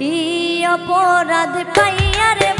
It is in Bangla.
কি অপরাধ পাইয়া রে